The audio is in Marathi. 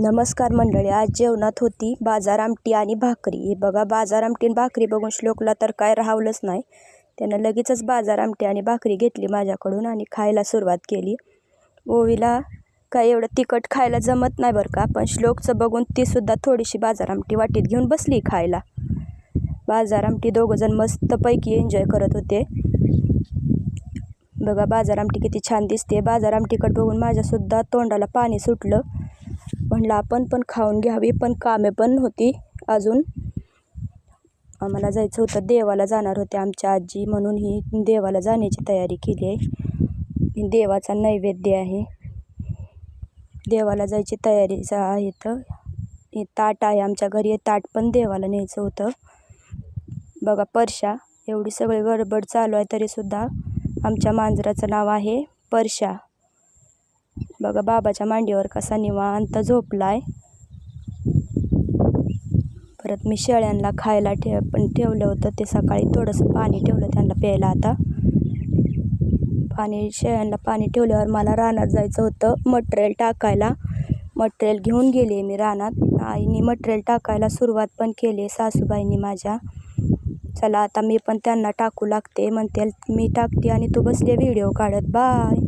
नमस्कार मंडळी आज जेवणात होती बाजार आमटी आणि भाकरी. हे बघा बाजार आमटी आणि भाकरी बघून श्लोकला तर काय राहावलंच नाही. त्यानं लगेचच बाजार आमटी आणि भाकरी घेतली माझ्याकडून आणि खायला सुरुवात केली. ओवीला काय एवढं तिखट खायला जमत नाही बरं का पण श्लोकचं बघून तीसुद्धा थोडीशी बाजार आमटी वाटीत घेऊन बसली खायला. बाजार आमटी दोघंजण मस्तपैकी एन्जॉय करत होते. बघा बाजार आमटी किती छान दिसते. बाजार आमटीकडे बघून माझ्यासुद्धा तोंडाला पाणी सुटलं. म्हणलं आपण पण खाऊन घ्यावी पण कामे पण होती अजून. आम्हाला जायचं होतं. देवाला जाणार होते आमच्या आजी म्हणून ही देवाला जाण्याची तयारी केली आहे. देवाचा नैवेद्य आहे. देवाला जायची तयारीचा आहे तर हे ताट आहे आमच्या घरी. हे ताट पण देवाला न्यायचं होतं. बघा परशा. एवढी सगळी गडबड चालू आहे तरीसुद्धा आमच्या मांजराचं नाव आहे परशा. बघा बाबाच्या मांडीवर कसा निवांत झोपलाय. परत मी शेळ्यांना खायला ठेव पण ठेवलं होतं ते सकाळी थोडंसं पाणी ठेवलं त्यांना प्यायला आता. पाणी शेळ्यांना पाणी ठेवल्यावर मला रानात जायचं होतं मटेरियल टाकायला. मटेरियल घेऊन गेले मी रानात. आईने मटेरियल टाकायला सुरुवात पण केली सासूबाईंनी माझ्या. चला आता मी पण त्यांना टाकू लागते म्हणते मी टाकते आणि तू बसले व्हिडिओ काढत बाय.